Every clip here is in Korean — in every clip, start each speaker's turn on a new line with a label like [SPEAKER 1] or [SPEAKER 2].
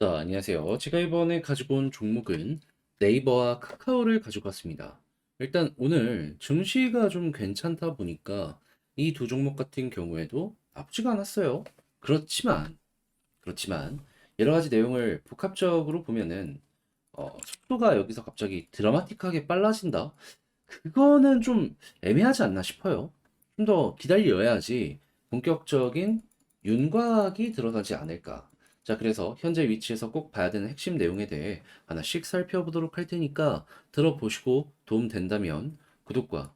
[SPEAKER 1] 자, 안녕하세요. 제가 이번에 가지고 온 종목은 네이버와 카카오를 가지고 왔습니다. 일단 오늘 증시가 좀 괜찮다 보니까 이 두 종목 같은 경우에도 나쁘지가 않았어요. 그렇지만, 그렇지만 여러 가지 내용을 복합적으로 보면은 어, 속도가 여기서 갑자기 드라마틱하게 빨라진다? 그거는 좀 애매하지 않나 싶어요. 좀 더 기다려야지 본격적인 윤곽이 드러나지 않을까. 자, 그래서 현재 위치에서 꼭 봐야 되는 핵심 내용에 대해 하나씩 살펴보도록 할 테니까 들어보시고 도움 된다면 구독과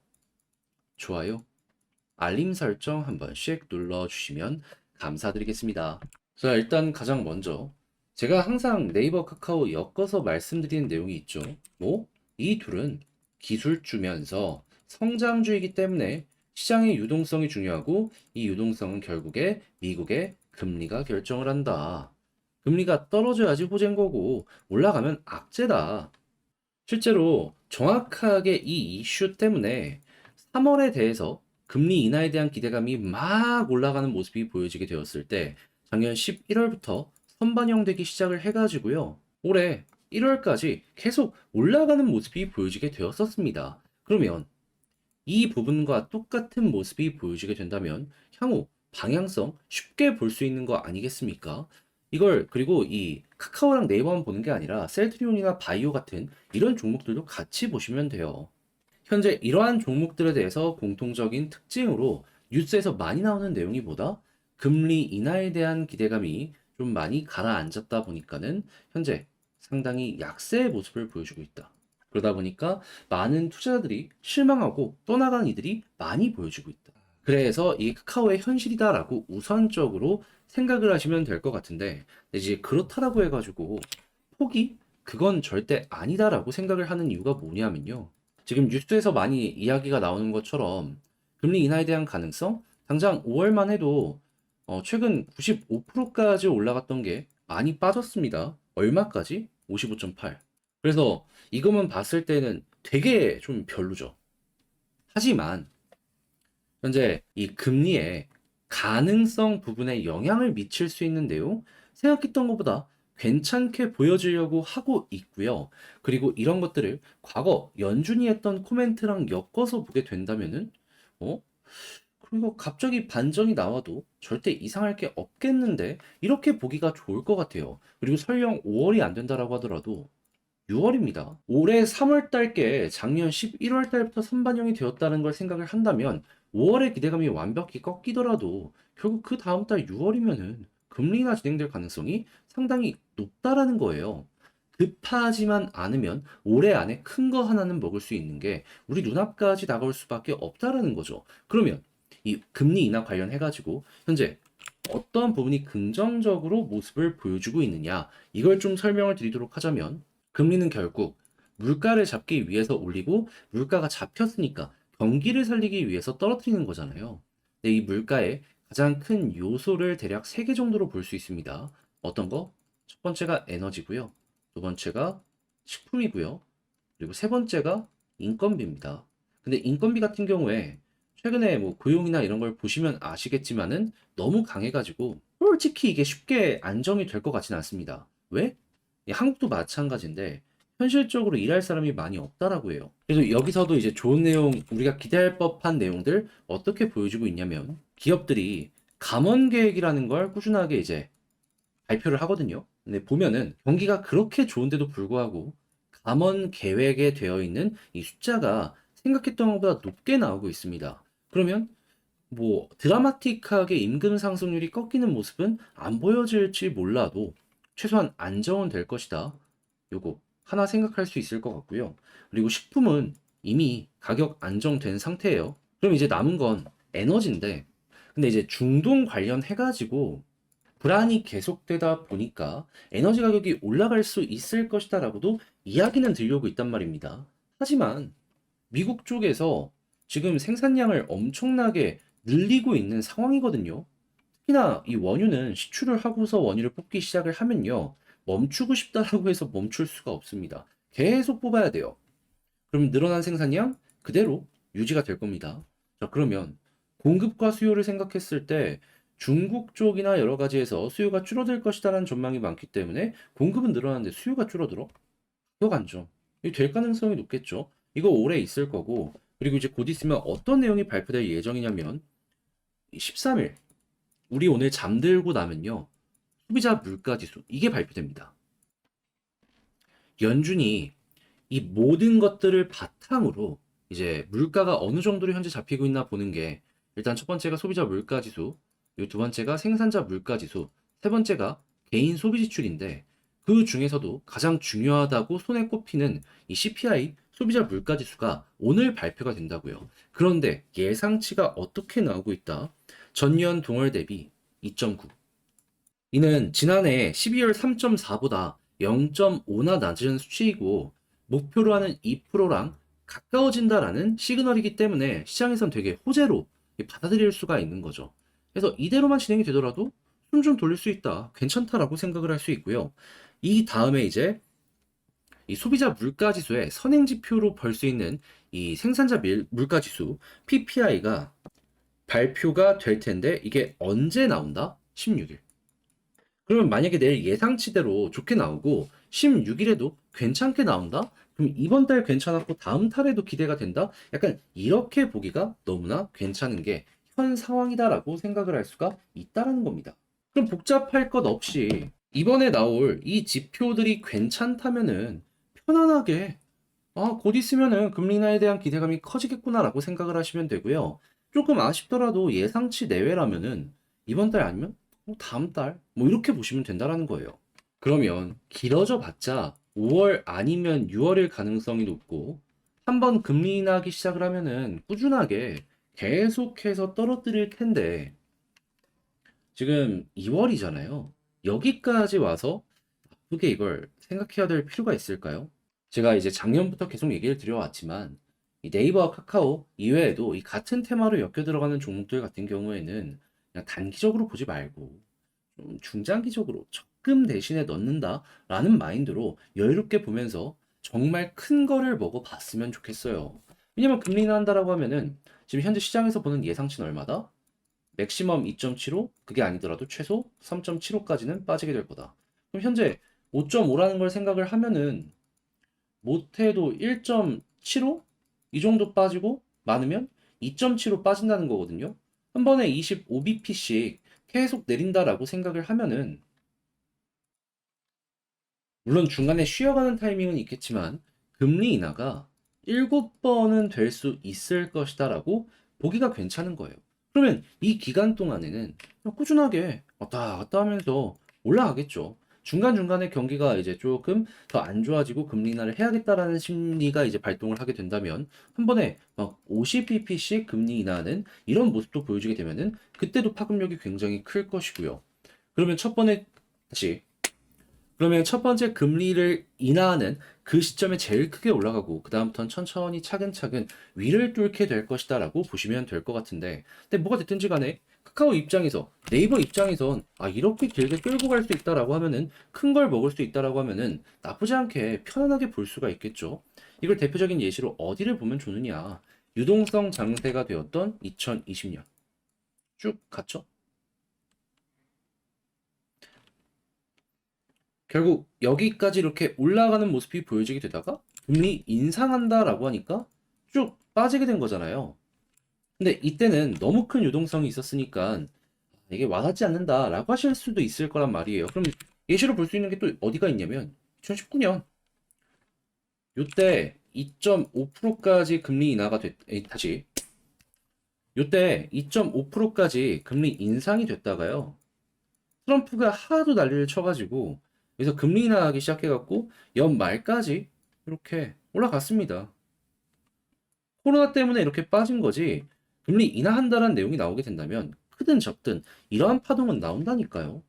[SPEAKER 1] 좋아요, 알림 설정 한 번씩 눌러주시면 감사드리겠습니다. 자, 일단 가장 먼저 제가 항상 네이버 카카오 엮어서 말씀드리는 내용이 있죠. 뭐? 이 둘은 기술주면서 성장주이기 때문에 시장의 유동성이 중요하고 이 유동성은 결국에 미국의 금리가 결정을 한다. 금리가 떨어져야지 호재인 거고 올라가면 악재다. 실제로 정확하게 이 이슈 때문에 3월에 대해서 금리 인하에 대한 기대감이 막 올라가는 모습이 보여지게 되었을 때 작년 11월부터 선반영되기 시작을 해가지고요. 올해 1월까지 계속 올라가는 모습이 보여지게 되었었습니다. 그러면 이 부분과 똑같은 모습이 보여지게 된다면 향후 방향성 쉽게 볼 수 있는 거 아니겠습니까? 이걸 그리고 이 카카오랑 네이버만 보는 게 아니라 셀트리온이나 바이오 같은 이런 종목들도 같이 보시면 돼요. 현재 이러한 종목들에 대해서 공통적인 특징으로 뉴스에서 많이 나오는 내용이 보다 금리 인하에 대한 기대감이 좀 많이 가라앉았다 보니까는 현재 상당히 약세의 모습을 보여주고 있다. 그러다 보니까 많은 투자자들이 실망하고 떠나간 이들이 많이 보여주고 있다. 그래서 이 카카오의 현실이다라고 우선적으로 생각을 하시면 될 것 같은데 이제 그렇다라고 해가지고 포기? 그건 절대 아니다라고 생각을 하는 이유가 뭐냐면요. 지금 뉴스에서 많이 이야기가 나오는 것처럼 금리 인하에 대한 가능성? 당장 5월만 해도 어, 최근 95%까지 올라갔던 게 많이 빠졌습니다. 얼마까지? 55.8. 그래서 이것만 봤을 때는 되게 좀 별로죠. 하지만 현재 이 금리에 가능성 부분에 영향을 미칠 수 있는 내용 생각했던 것보다 괜찮게 보여주려고 하고 있고요. 그리고 이런 것들을 과거 연준이 했던 코멘트랑 엮어서 보게 된다면은 어? 그리고 갑자기 반전이 나와도 절대 이상할 게 없겠는데 이렇게 보기가 좋을 것 같아요. 그리고 설령 5월이 안 된다라고 하더라도 6월입니다. 올해 3월 달께 작년 11월 달부터 선반영이 되었다는 걸 생각을 한다면 5월의 기대감이 완벽히 꺾이더라도 결국 그 다음 달 6월이면은 금리 인하 진행될 가능성이 상당히 높다라는 거예요. 급하지만 않으면 올해 안에 큰 거 하나는 먹을 수 있는 게 우리 눈앞까지 다가올 수밖에 없다라는 거죠. 그러면 이 금리 인하 관련해 가지고 현재 어떤 부분이 긍정적으로 모습을 보여주고 있느냐 이걸 좀 설명을 드리도록 하자면 금리는 결국 물가를 잡기 위해서 올리고 물가가 잡혔으니까 경기를 살리기 위해서 떨어뜨리는 거잖아요. 네, 이 물가의 가장 큰 요소를 대략 3개 정도로 볼 수 있습니다. 어떤 거? 첫 번째가 에너지고요. 두 번째가 식품이고요. 그리고 세 번째가 인건비입니다. 근데 인건비 같은 경우에 최근에 뭐 고용이나 이런 걸 보시면 아시겠지만은 너무 강해가지고 솔직히 이게 쉽게 안정이 될 것 같지는 않습니다. 왜? 이 한국도 마찬가지인데 현실적으로 일할 사람이 많이 없다라고 해요. 그래서 여기서도 이제 좋은 내용, 우리가 기대할 법한 내용들 어떻게 보여주고 있냐면 기업들이 감원 계획이라는 걸 꾸준하게 이제 발표를 하거든요. 근데 보면은 경기가 그렇게 좋은데도 불구하고 감원 계획에 되어 있는 이 숫자가 생각했던 것보다 높게 나오고 있습니다. 그러면 뭐 드라마틱하게 임금 상승률이 꺾이는 모습은 안 보여질지 몰라도 최소한 안정은 될 것이다. 요거 하나 생각할 수 있을 것 같고요. 그리고 식품은 이미 가격 안정된 상태예요. 그럼 이제 남은 건 에너지인데, 근데 이제 중동 관련해가지고 불안이 계속되다 보니까 에너지 가격이 올라갈 수 있을 것이다라고도 이야기는 들려오고 있단 말입니다. 하지만 미국 쪽에서 지금 생산량을 엄청나게 늘리고 있는 상황이거든요. 특히나 이 원유는 시추를 하고서 원유를 뽑기 시작을 하면요. 멈추고 싶다라고 해서 멈출 수가 없습니다. 계속 뽑아야 돼요. 그럼 늘어난 생산량 그대로 유지가 될 겁니다. 자, 그러면 공급과 수요를 생각했을 때 중국 쪽이나 여러 가지에서 수요가 줄어들 것이다라는 전망이 많기 때문에 공급은 늘어나는데 수요가 줄어들어? 안죠. 이거 될 가능성이 높겠죠. 이거 오래 있을 거고 그리고 이제 곧 있으면 어떤 내용이 발표될 예정이냐면 13일 우리 오늘 잠들고 나면요 소비자 물가지수 이게 발표됩니다. 연준이 이 모든 것들을 바탕으로 이제 물가가 어느 정도로 현재 잡히고 있나 보는 게 일단 첫 번째가 소비자 물가지수, 두 번째가 생산자 물가지수, 세 번째가 개인 소비 지출인데 그 중에서도 가장 중요하다고 손에 꼽히는 이 CPI 소비자 물가지수가 오늘 발표가 된다고요. 그런데 예상치가 어떻게 나오고 있다? 전년 동월 대비 2.9. 이는 지난해 12월 3.4보다 0.5나 낮은 수치이고 목표로 하는 2%랑 가까워진다라는 시그널이기 때문에 시장에선 되게 호재로 받아들일 수가 있는 거죠. 그래서 이대로만 진행이 되더라도 숨 좀 돌릴 수 있다. 괜찮다라고 생각을 할 수 있고요. 이 다음에 이제 이 소비자 물가 지수의 선행 지표로 볼 수 있는 이 생산자 밀- 물가 지수 PPI가 발표가 될 텐데 이게 언제 나온다? 16일. 그러면 만약에 내일 예상치대로 좋게 나오고 16일에도 괜찮게 나온다? 그럼 이번 달 괜찮았고 다음 달에도 기대가 된다? 약간 이렇게 보기가 너무나 괜찮은 게 현 상황이다라고 생각을 할 수가 있다라는 겁니다. 그럼 복잡할 것 없이 이번에 나올 이 지표들이 괜찮다면은 편안하게 아, 곧 있으면은 금리 인하에 대한 기대감이 커지겠구나라고 생각을 하시면 되고요. 조금 아쉽더라도 예상치 내외라면은 이번 달 아니면 뭐 다음 달 뭐 이렇게 보시면 된다라는 거예요. 그러면 길어져 봤자 5월 아니면 6월일 가능성이 높고 한번 금리 인하하기 시작을 하면은 꾸준하게 계속해서 떨어뜨릴 텐데 지금 2월이잖아요. 여기까지 와서 나쁘게 이걸 생각해야 될 필요가 있을까요? 제가 이제 작년부터 계속 얘기를 드려왔지만 이 네이버와 카카오 이외에도 이 같은 테마로 엮여 들어가는 종목들 같은 경우에는 단기적으로 보지 말고 좀 중장기적으로 적금 대신에 넣는다라는 마인드로 여유롭게 보면서 정말 큰 거를 먹어봤으면 좋겠어요. 왜냐면 금리 인하한다라고 하면은 지금 현재 시장에서 보는 예상치는 얼마다? 맥시멈 2.75? 그게 아니더라도 최소 3.75까지는 빠지게 될 거다. 그럼 현재 5.5라는 걸 생각을 하면은 못해도 1.75? 이 정도 빠지고 많으면 2.75 빠진다는 거거든요. 한 번에 25bp씩 계속 내린다라고 생각을 하면은 물론 중간에 쉬어가는 타이밍은 있겠지만 금리 인하가 7번은 될 수 있을 것이다라고 보기가 괜찮은 거예요. 그러면 이 기간 동안에는 꾸준하게 왔다 갔다 하면서 올라가겠죠. 중간중간에 경기가 이제 조금 더 안 좋아지고 금리 인하를 해야겠다라는 심리가 이제 발동을 하게 된다면 한 번에 막 50bp씩 금리 인하하는 이런 모습도 보여주게 되면은 그때도 파급력이 굉장히 클 것이고요. 그러면 첫 번에 다시 그러면 첫 번째 금리를 인하하는 그 시점에 제일 크게 올라가고 그 다음부터는 천천히 차근차근 위를 뚫게 될 것이다라고 보시면 될 것 같은데 근데 뭐가 됐든지 간에 카카오 입장에서 네이버 입장에선 아 이렇게 길게 끌고 갈 수 있다라고 하면은 큰 걸 먹을 수 있다라고 하면은 나쁘지 않게 편안하게 볼 수가 있겠죠. 이걸 대표적인 예시로 어디를 보면 좋느냐 유동성 장세가 되었던 2020년 쭉 갔죠. 결국 여기까지 이렇게 올라가는 모습이 보여지게 되다가 금리 인상한다라고 하니까 쭉 빠지게 된 거잖아요. 근데 이때는 너무 큰 유동성이 있었으니까 이게 와닿지 않는다라고 하실 수도 있을 거란 말이에요. 그럼 예시로 볼 수 있는 게 또 어디가 있냐면 2019년 요때 2.5%까지 금리 인하가 됐, 에, 다시 요때 2.5%까지 금리 인상이 됐다가요. 트럼프가 하도 난리를 쳐가지고 그래서 금리 인하하기 시작해갖고 연말까지 이렇게 올라갔습니다. 코로나 때문에 이렇게 빠진 거지 금리 인하한다는 내용이 나오게 된다면 크든 적든 이러한 파동은 나온다니까요.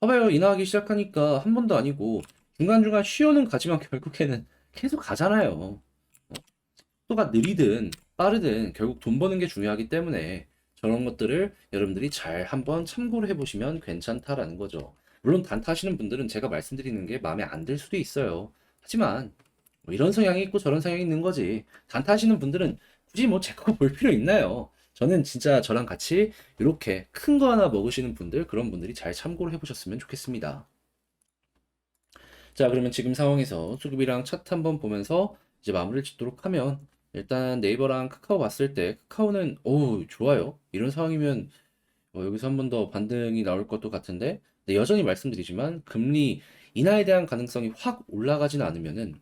[SPEAKER 1] 봐봐요. 인하하기 시작하니까 한 번도 아니고 중간중간 쉬어는 가지만 결국에는 계속 가잖아요. 어? 속도가 느리든 빠르든 결국 돈 버는 게 중요하기 때문에 저런 것들을 여러분들이 잘 한번 참고를 해보시면 괜찮다라는 거죠. 물론 단타하시는 분들은 제가 말씀드리는 게 마음에 안 들 수도 있어요. 하지만 뭐 이런 성향이 있고 저런 성향이 있는 거지. 단타 하시는 분들은 굳이 뭐 제 거 볼 필요 있나요? 저는 진짜 저랑 같이 이렇게 큰 거 하나 먹으시는 분들, 그런 분들이 잘 참고를 해보셨으면 좋겠습니다. 자, 그러면 지금 상황에서 수급이랑 차트 한번 보면서 이제 마무리를 짓도록 하면 일단 네이버랑 카카오 봤을 때 카카오는 오 좋아요. 이런 상황이면 어, 여기서 한 번 더 반등이 나올 것도 같은데 네, 여전히 말씀드리지만 금리 인하에 대한 가능성이 확 올라가지는 않으면은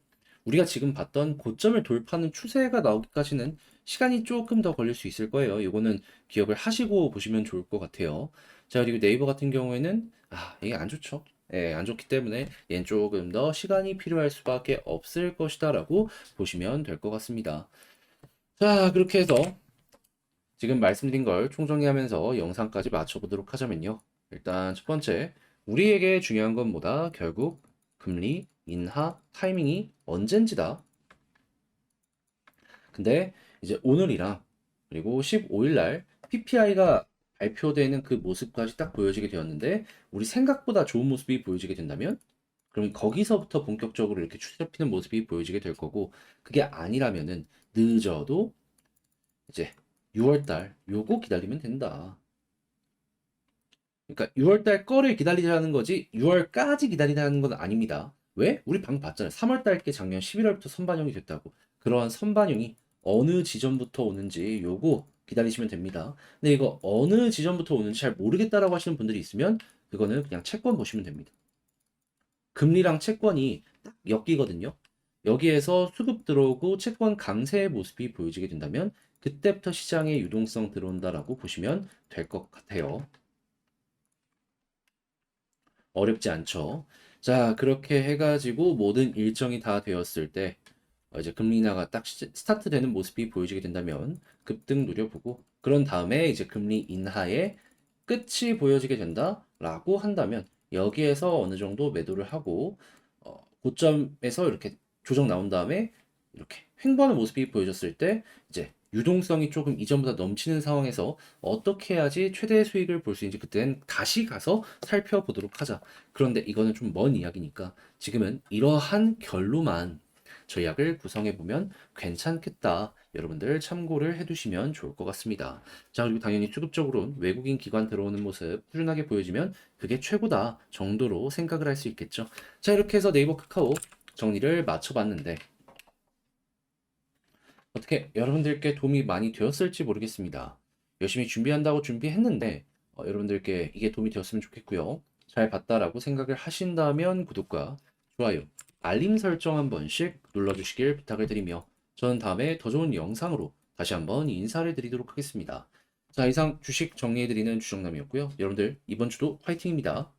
[SPEAKER 1] 우리가 지금 봤던 고점을 돌파하는 추세가 나오기까지는 시간이 조금 더 걸릴 수 있을 거예요. 이거는 기억을 하시고 보시면 좋을 것 같아요. 자, 그리고 네이버 같은 경우에는 아, 이게 안 좋죠. 예, 안 좋기 때문에 얘는 조금 더 시간이 필요할 수밖에 없을 것이다라고 보시면 될 것 같습니다. 자, 그렇게 해서 지금 말씀드린 걸 총정리하면서 영상까지 맞춰보도록 하자면요. 일단 첫 번째, 우리에게 중요한 건 뭐다? 결국 금리, 인하, 타이밍이 언젠지다. 근데 이제 오늘이랑 그리고 15일 날 PPI가 발표되는 그 모습까지 딱 보여지게 되었는데 우리 생각보다 좋은 모습이 보여지게 된다면 그럼 거기서부터 본격적으로 이렇게 추세 피는 모습이 보여지게 될 거고 그게 아니라면은 늦어도 이제 6월달 요거 기다리면 된다. 그러니까 6월달 거를 기다리자는 거지 6월까지 기다리자는 건 아닙니다. 왜? 우리 방금 봤잖아요. 3월달 게 작년 11월부터 선반영이 됐다고. 그러한 선반영이 어느 지점부터 오는지 요거 기다리시면 됩니다. 근데 이거 어느 지점부터 오는지 잘 모르겠다라고 하시는 분들이 있으면 그거는 그냥 채권 보시면 됩니다. 금리랑 채권이 딱 엮이거든요. 여기에서 수급 들어오고 채권 강세의 모습이 보여지게 된다면 그때부터 시장에 유동성 들어온다라고 보시면 될 것 같아요. 어렵지 않죠. 자, 그렇게 해가지고 모든 일정이 다 되었을 때 어, 이제 금리 인하가 딱 시- 스타트 되는 모습이 보여지게 된다면 급등 노려보고 그런 다음에 이제 금리 인하의 끝이 보여지게 된다라고 한다면 여기에서 어느 정도 매도를 하고 어, 고점에서 이렇게 조정 나온 다음에 이렇게 횡보하는 모습이 보여졌을 때 이제 유동성이 조금 이전보다 넘치는 상황에서 어떻게 해야지 최대 수익을 볼 수 있는지 그때는 다시 가서 살펴보도록 하자. 그런데 이거는 좀 먼 이야기니까 지금은 이러한 결로만 전략을 구성해 보면 괜찮겠다. 여러분들 참고를 해두시면 좋을 것 같습니다. 자, 그리고 당연히 수급적으로 외국인 기관 들어오는 모습 꾸준하게 보여지면 그게 최고다 정도로 생각을 할 수 있겠죠. 자, 이렇게 해서 네이버 카카오 정리를 마쳐봤는데 어떻게 여러분들께 도움이 많이 되었을지 모르겠습니다. 열심히 준비한다고 준비했는데 어, 여러분들께 이게 도움이 되었으면 좋겠고요. 잘 봤다라고 생각을 하신다면 구독과 좋아요, 알림 설정 한 번씩 눌러주시길 부탁을 드리며 저는 다음에 더 좋은 영상으로 다시 한번 인사를 드리도록 하겠습니다. 자, 이상 주식 정리해드리는 주정남이었고요. 여러분들 이번 주도 화이팅입니다.